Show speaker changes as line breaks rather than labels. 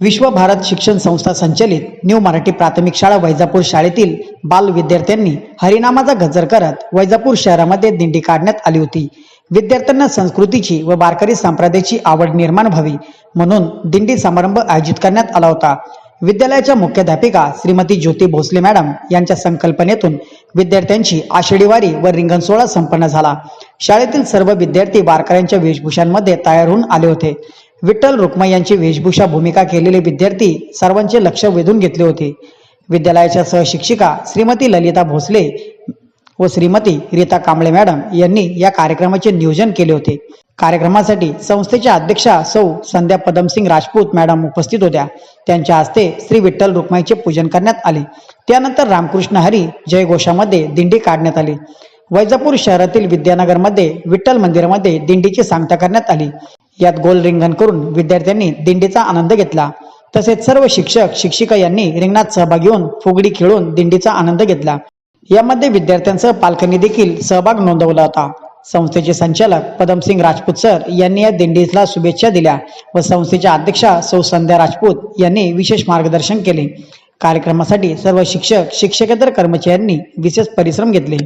विश्व भारत शिक्षण संस्था संचलित न्यू मराठी प्राथमिक शाळा वैजापूर शाळेतील बाल विद्यार्थ्यांनी हरिनामाचा गजर करत वैजापूर शहरामध्ये दिंडी काढण्यात आली होती. विद्यार्थ्यांना संस्कृतीची व वारकरी संप्रदायाची आवड निर्माण व्हावी म्हणून दिंडी समारंभ आयोजित करण्यात आला होता. विद्यालयाच्या मुख्याध्यापिका श्रीमती ज्योती भोसले मॅडम यांच्या संकल्पनेतून विद्यार्थ्यांची आषाढी वारी व रिंगण सोहळा संपन्न झाला. शाळेतील सर्व विद्यार्थी वारकऱ्यांच्या वेशभूषांमध्ये तयार होऊन आले होते. विठ्ठल रुक्माई यांची वेशभूषा भूमिका केलेले विद्यार्थी सर्वांचे लक्ष वेधून घेतले होते. विद्यालयाच्या सहशिक्षिका श्रीमती ललिता भोसले व श्रीमती रीता कांबळे मॅडम यांनी या कार्यक्रमाचे नियोजन केले होते. कार्यक्रमासाठी संस्थेच्या अध्यक्षा सौ संध्या पदमसिंग राजपूत मॅडम उपस्थित होत्या. त्यांच्या हस्ते श्री विठ्ठल रुक्माईचे पूजन करण्यात आले. त्यानंतर रामकृष्ण हरी जयघोषामध्ये दिंडी काढण्यात आली. वैजापूर शहरातील विद्यानगरमध्ये विठ्ठल मंदिरामध्ये दिंडीची सांगता करण्यात आली. यात गोल रिंगण करून विद्यार्थ्यांनी दिंडीचा आनंद घेतला. तसेच सर्व शिक्षक शिक्षिका यांनी रिंगणात सहभागी होऊन फुगडी खेळून दिंडीचा आनंद घेतला. यामध्ये विद्यार्थ्यांसह पालकांनी देखील सहभाग नोंदवला होता. संस्थेचे संचालक पदमसिंग राजपूत सर यांनी या दिंडीला शुभेच्छा दिल्या व संस्थेच्या अध्यक्षा सौ संध्या राजपूत यांनी विशेष मार्गदर्शन केले. कार्यक्रमासाठी सर्व शिक्षक शिक्षकेतर कर्मचाऱ्यांनी विशेष परिश्रम घेतले.